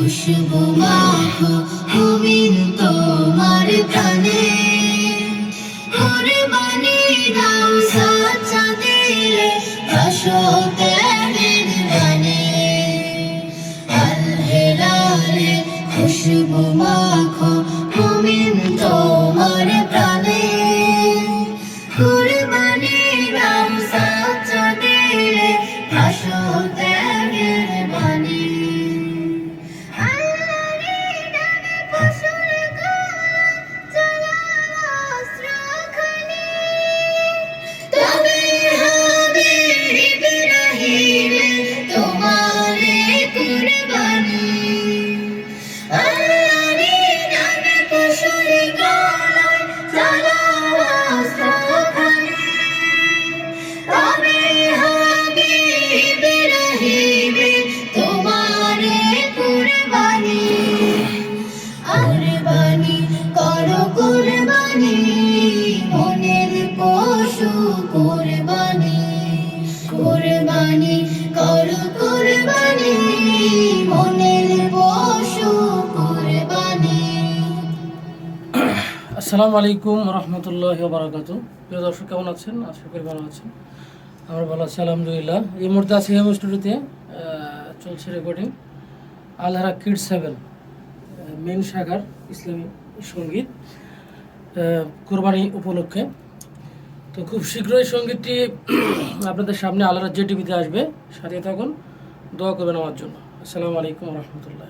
খুশবু মাখো মুমিন তোমার প্রাণে। কুরবানি দাও সাচা দিলে তেরের গানে। আল হেলালে খুশবু মাখো আসসালামু আলাইকুম রহমতুল্লাহ বারাকাত প্রিয় দর্শক, কেমন আছেন? আশা করি ভালো আছেন। আমরা ভালো আছি, আলহামদুলিল্লাহ। এই মুহূর্তে আছি হেম স্টুডিওতে চলছে রেকর্ডিং আলহারা কিড সেভেন মেন শাখার ইসলামী সংগীত কোরবানি উপলক্ষে। তো খুব শীঘ্রই সঙ্গীতটি আপনাদের সামনে আলহারা জে টিভিতে আসবে। সাথে থাকুন, দোয়া করবেন আমার জন্য। আসসালামু আলাইকুম রহমতুল্লাহ।